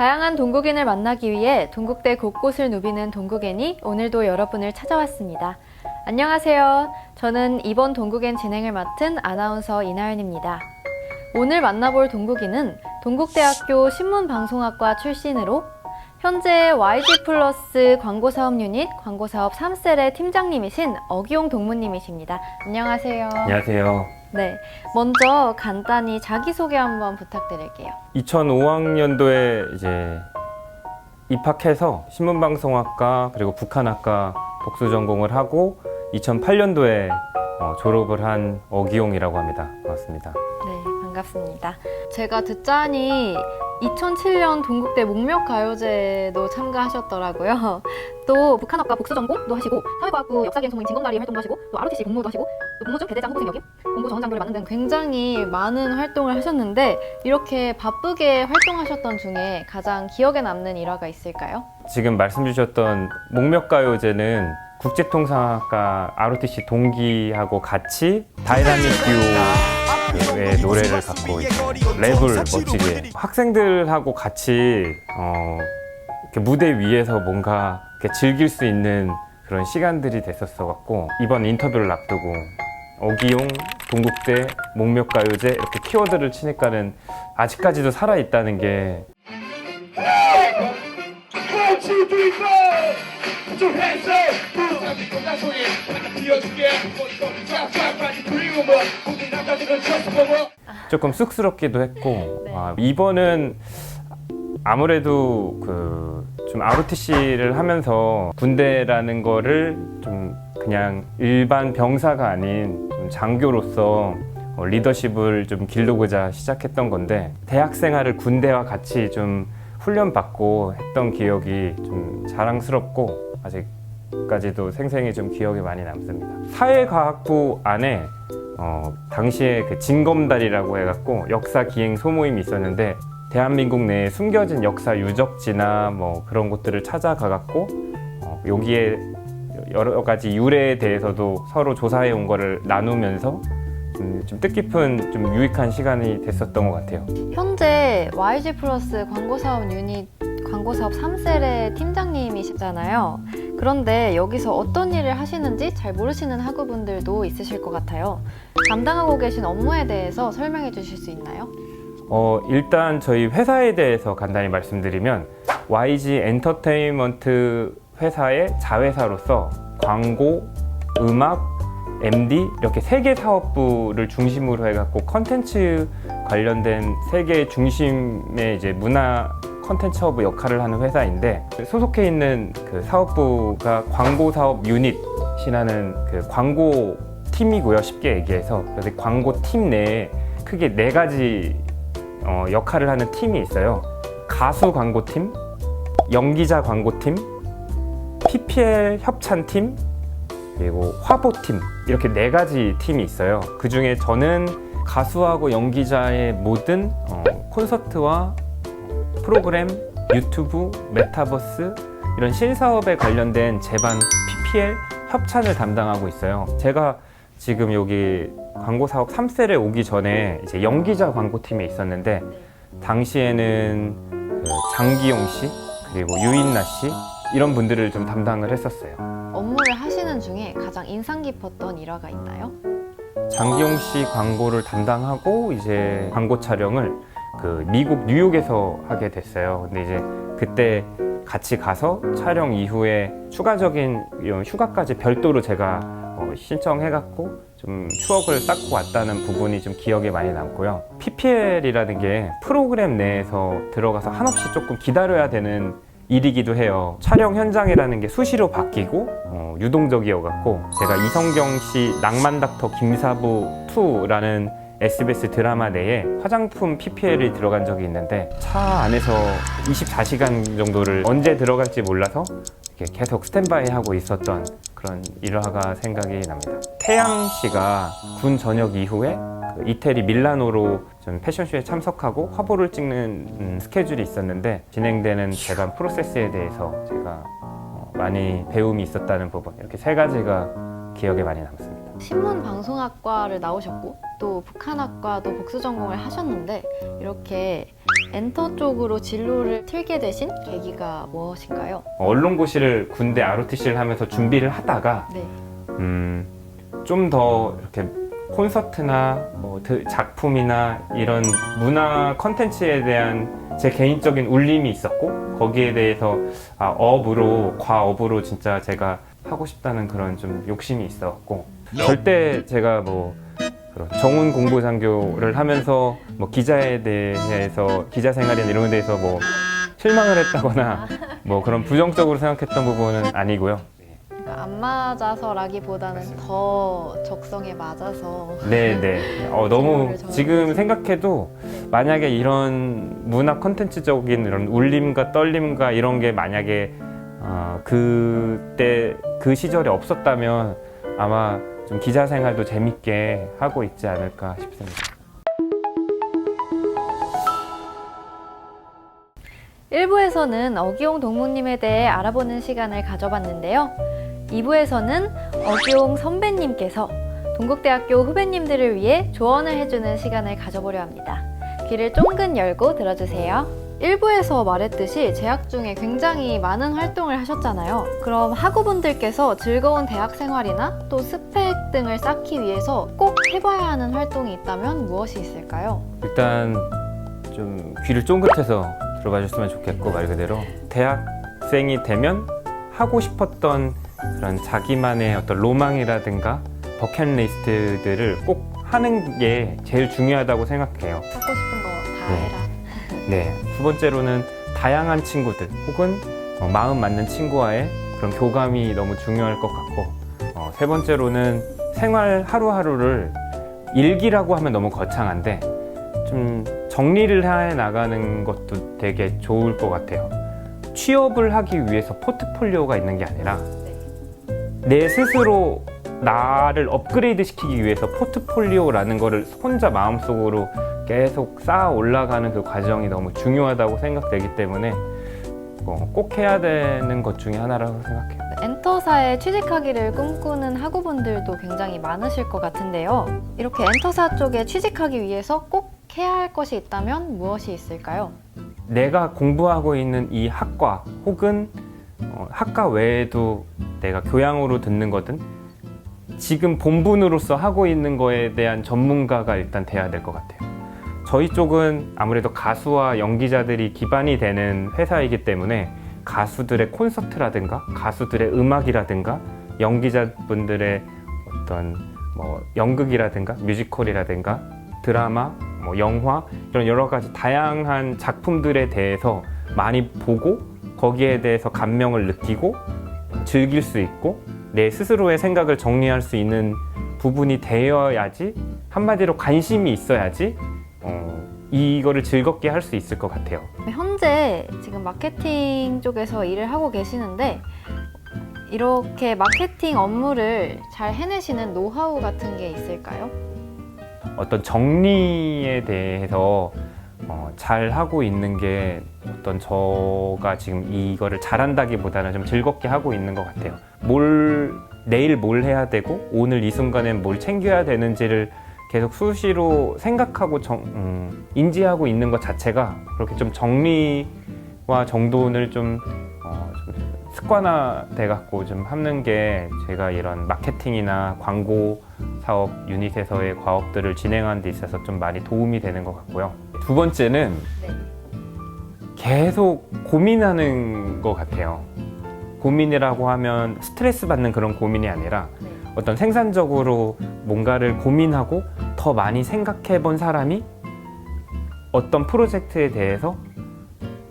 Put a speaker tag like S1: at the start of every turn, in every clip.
S1: 다양한 동국인을 만나기 위해 동국대 곳곳을 누비는 동국앤이 오늘도 여러분을 찾아왔습니다. 안녕하세요. 저는 이번 동국앤 진행을 맡은 아나운서 이나연입니다. 오늘 만나볼 동국인은 동국대학교 신문방송학과 출신으로 현재 YG 플러스 광고사업 유닛 광고사업 3셀의 팀장님이신 어기용 동무님이십니다. 안녕하세요.
S2: 안녕하세요.
S1: 네, 먼저 간단히 자기소개 한번 부탁드릴게요.
S2: 2005학년도에 이제 입학해서 신문방송학과 그리고 북한학과 복수 전공을 하고 2008년도에 어, 졸업을 한 어기용이라고 합니다. 반갑습니다.
S1: 네, 반갑습니다. 제가 듣자니 2007년 동국대 목명가요제도 참가하셨더라고요. 또 북한학과 복수전공도 하시고 사회과학부 역사기행 소모임 진검다리 활동도 하시고 또 ROTC 공모도 하시고 또 공모 중 대대장 후보생 역임, 공모 전원 장교를 맡는 등 굉장히 많은 활동을 하셨는데 이렇게 바쁘게 활동하셨던 중에 가장 기억에 남는 일화가 있을까요?
S2: 지금 말씀 주셨던 목멱가요제는 국제통상학과 ROTC 동기하고 같이 다이나믹 듀오 의 노래를 갖고 이제 랩을 멋지게. 학생들하고 같이 어, 이렇게 무대 위에서 뭔가 이렇게 즐길 수 있는 그런 시간들이 됐었어 갖고 이번 인터뷰를 앞두고 어기용 동국대 목멱가요제 이렇게 키워드를 치니까는 아직까지도 살아 있다는 게 조금 쑥스럽기도 했고
S1: 네.
S2: 아, 이번은 아무래도 그 좀 ROTC를 하면서 군대라는 거를 좀 그냥 일반 병사가 아닌 좀 장교로서 어, 리더십을 좀 기르고자 시작했던 건데 대학 생활을 군대와 같이 좀 훈련받고 했던 기억이 좀 자랑스럽고 아직까지도 생생히 좀 기억에 많이 남습니다. 사회과학부 안에 어, 당시에 그 진검다리라고 해갖고 역사 기행 소모임이 있었는데 대한민국 내에 숨겨진 역사 유적지나 뭐 그런 곳들을 찾아가갖고 어, 여기에 여러 가지 유래에 대해서도 서로 조사해 온 거를 나누면서 좀, 좀 뜻깊은 좀 유익한 시간이 됐었던 것 같아요.
S1: 현재 YG 플러스 광고 사업 유닛 광고사업 3셀의 팀장님이시잖아요. 그런데 여기서 어떤 일을 하시는지 잘 모르시는 학우분들도 있으실 것 같아요. 담당하고 계신 업무에 대해서 설명해 주실 수 있나요?
S2: 어, 일단 저희 회사에 대해서 간단히 말씀드리면 YG 엔터테인먼트 회사의 자회사로서 광고, 음악, MD 이렇게 세 개 사업부를 중심으로 해갖고 컨텐츠 관련된 세계 중심의 이제 문화 컨텐츠 허브 역할을 하는 회사인데 소속해 있는 그 사업부가 광고 사업 유닛이라는 그 광고 팀이고요. 쉽게 얘기해서 그래서 광고 팀 내에 크게 네 가지 어, 역할을 하는 팀이 있어요. 가수 광고 팀, 연기자 광고 팀, PPL 협찬 팀, 그리고 화보 팀 이렇게 네 가지 팀이 있어요. 그 중에 저는 가수하고 연기자의 모든 어, 콘서트와 어, 프로그램, 유튜브, 메타버스 이런 신사업에 관련된 제반 PPL 협찬을 담당하고 있어요. 제가 지금 여기 광고 사업 3셀에 오기 전에 이제 연기자 광고팀에 있었는데 당시에는 그 장기용 씨 그리고 유인나 씨 이런 분들을 좀 담당을 했었어요.
S1: 업무를 하시는 중에 가장 인상 깊었던 일화가 있나요?
S2: 장기용 씨 광고를 담당하고 이제 광고 촬영을 그 미국 뉴욕에서 하게 됐어요. 근데 이제 그때 같이 가서 촬영 이후에 추가적인 휴가까지 별도로 제가 어, 신청해갖고 좀 추억을 쌓고 왔다는 부분이 좀 기억에 많이 남고요. PPL이라는 게 프로그램 내에서 들어가서 한없이 조금 기다려야 되는 일이기도 해요. 촬영 현장이라는 게 수시로 바뀌고 어, 유동적이어갖고 제가 이성경 씨 낭만 닥터 김사부 2라는 SBS 드라마 내에 화장품 PPL이 들어간 적이 있는데 차 안에서 24시간 정도를 언제 들어갈지 몰라서 이렇게 계속 스탠바이 하고 있었던 그런 일화가 생각이 납니다. 태양 씨가 군 전역 이후에 그 이태리 밀라노로 좀 패션쇼에 참석하고 화보를 찍는 음, 스케줄이 있었는데 진행되는 제반 프로세스에 대해서 제가 어, 많이 배움이 있었다는 부분 이렇게 세 가지가 기억에 많이 남습니다.
S1: 신문 방송학과를 나오셨고 또 북한학과도 복수 전공을 하셨는데 이렇게 엔터 쪽으로 진로를 틀게 되신 계기가 무엇인가요?
S2: 언론고시를 군대 ROTC를 하면서 준비를 하다가
S1: 네.
S2: 음, 좀 더 이렇게 콘서트나 뭐 드- 작품이나 이런 문화 컨텐츠에 대한 제 개인적인 울림이 있었고 거기에 대해서 아, 업으로 과업으로 진짜 제가 하고 싶다는 그런 좀 욕심이 있었고 절대 제가 뭐 그런 정훈 공보장교를 하면서 뭐 기자에 대해서 기자 생활이나 이런 데 대해서 뭐 실망을 했다거나 뭐 그런 부정적으로 생각했던 부분은 아니고요.
S1: 그러니까 안 맞아서라기보다는 더 적성에 맞아서
S2: 네 네. 어, 너무 지금 생각해도 만약에 이런 문화 콘텐츠적인 이런 울림과 떨림과 이런 게 만약에 어, 그때 그 시절에 없었다면 아마 좀 기자 생활도 재밌게 하고 있지 않을까 싶습니다.
S1: 1부에서는 어기용 동무님에 대해 알아보는 시간을 가져봤는데요. 2부에서는 어기용 선배님께서 동국대학교 후배님들을 위해 조언을 해주는 시간을 가져보려 합니다. 귀를 쫑긋 열고 들어주세요. 1부에서 말했듯이 재학 중에 굉장히 많은 활동을 하셨잖아요. 그럼 학우분들께서 즐거운 대학 생활이나 또 스펙 등을 쌓기 위해서 꼭 해봐야 하는 활동이 있다면 무엇이 있을까요?
S2: 일단 좀 귀를 쫑긋해서 들어봐 줬으면 좋겠고 말 그대로 대학생이 되면 하고 싶었던 그런 자기만의 어떤 로망이라든가 버킷리스트들을 꼭 하는 게 제일 중요하다고 생각해요.
S1: 하고 싶은 거 다
S2: 네.
S1: 해라.
S2: 네. 두 번째로는 다양한 친구들 혹은 어, 마음 맞는 친구와의 그런 교감이 너무 중요할 것 같고 어, 세 번째로는 생활 하루하루를 일기라고 하면 너무 거창한데 좀 정리를 해 나가는 것도 되게 좋을 것 같아요. 취업을 하기 위해서 포트폴리오가 있는 게 아니라 내 스스로 나를 업그레이드 시키기 위해서 포트폴리오라는 거를 혼자 마음속으로 계속 쌓아 올라가는 그 과정이 너무 중요하다고 생각되기 때문에 어, 꼭 해야 되는 것 중에 하나라고 생각해요.
S1: 엔터사에 취직하기를 꿈꾸는 학우분들도 굉장히 많으실 것 같은데요. 이렇게 엔터사 쪽에 취직하기 위해서 꼭 해야 할 것이 있다면 무엇이 있을까요?
S2: 내가 공부하고 있는 이 학과 혹은 어, 학과 외에도 내가 교양으로 듣는 거든 지금 본분으로서 하고 있는 거에 대한 전문가가 일단 돼야 될 것 같아요. 저희 쪽은 아무래도 가수와 연기자들이 기반이 되는 회사이기 때문에 가수들의 콘서트라든가 가수들의 음악이라든가 연기자분들의 어떤 뭐 연극이라든가 뮤지컬이라든가 드라마, 뭐 영화 이런 여러 가지 다양한 작품들에 대해서 많이 보고 거기에 대해서 감명을 느끼고 즐길 수 있고 내 스스로의 생각을 정리할 수 있는 부분이 되어야지 한마디로 관심이 있어야지 어, 이거를 즐겁게 할 수 있을 것 같아요.
S1: 지금 마케팅 쪽에서 일을 하고 계시는데 이렇게 마케팅 업무를 잘 해내시는 노하우 같은 게 있을까요?
S2: 어떤 정리에 대해서 어, 잘 하고 있는 게 어떤 저가 지금 이거를 잘한다기보다는 좀 즐겁게 하고 있는 것 같아요. 뭘 내일 뭘 해야 되고 오늘 이 순간엔 뭘 챙겨야 되는지를 계속 수시로 생각하고 정, 음, 인지하고 있는 것 자체가 그렇게 좀 정리 와 정돈을 좀, 어, 좀 습관화돼 갖고 좀 하는 게 제가 이런 마케팅이나 광고 사업 유닛에서의 과업들을 진행하는 데 있어서 좀 많이 도움이 되는 것 같고요. 두 번째는
S1: 네.
S2: 계속 고민하는 것 같아요. 고민이라고 하면 스트레스 받는 그런 고민이 아니라
S1: 네.
S2: 어떤 생산적으로 뭔가를 고민하고 더 많이 생각해 본 사람이 어떤 프로젝트에 대해서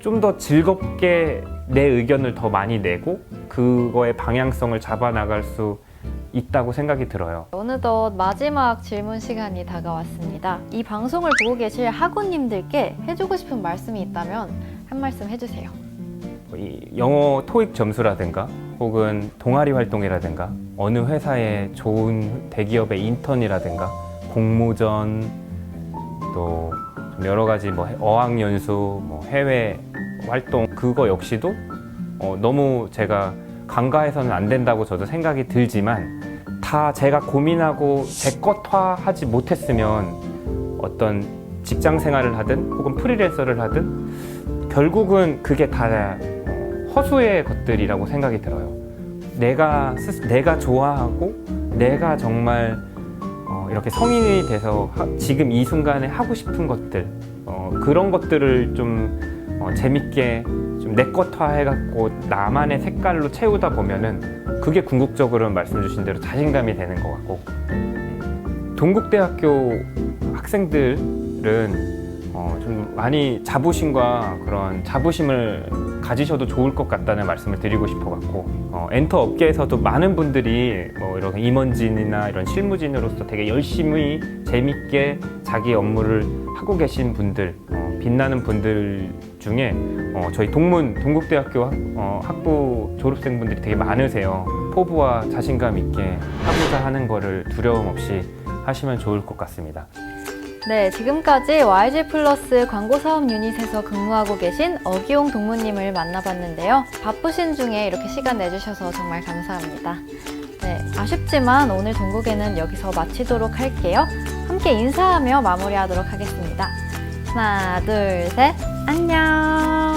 S2: 좀 더 즐겁게 내 의견을 더 많이 내고 그거의 방향성을 잡아 나갈 수 있다고 생각이 들어요.
S1: 어느덧 마지막 질문 시간이 다가왔습니다. 이 방송을 보고 계실 학우님들께 해주고 싶은 말씀이 있다면 한 말씀 해주세요.
S2: 이 영어 토익 점수라든가 혹은 동아리 활동이라든가 어느 회사의 좋은 대기업의 인턴이라든가 공모전 또 여러 가지 뭐 어학 연수 뭐 해외 활동 그거 역시도 어, 너무 제가 간과해서는 안 된다고 저도 생각이 들지만 다 제가 고민하고 제 것화하지 못했으면 어떤 직장 생활을 하든 혹은 프리랜서를 하든 결국은 그게 다 어, 허수의 것들이라고 생각이 들어요. 내가 스, 내가 좋아하고 내가 정말 어, 이렇게 성인이 돼서 하- 지금 이 순간에 하고 싶은 것들 어, 그런 것들을 좀 어, 재밌게 좀 내 것화 해갖고 나만의 색깔로 채우다 보면은 그게 궁극적으로 말씀 주신 대로 자신감이 되는 것 같고. 동국대학교 학생들은 어, 좀 많이 자부심과 그런 자부심을 가지셔도 좋을 것 같다는 말씀을 드리고 싶어 갖고 어, 엔터 업계에서도 많은 분들이 뭐 이런 임원진이나 이런 실무진으로서 되게 열심히 재밌게 자기 업무를 하고 계신 분들 어, 빛나는 분들 중에 어, 저희 동문 동국대학교 학, 어, 학부 졸업생분들이 되게 많으세요 포부와 자신감 있게 하고자 하는 거를 두려움 없이 하시면 좋을 것 같습니다.
S1: 네, 지금까지 YG 플러스 광고 사업 유닛에서 근무하고 계신 어기용 동무님을 만나봤는데요. 바쁘신 중에 이렇게 시간 내주셔서 정말 감사합니다. 네, 아쉽지만 오늘 동국에는 여기서 마치도록 할게요. 함께 인사하며 마무리하도록 하겠습니다. 하나, 둘, 셋, 안녕!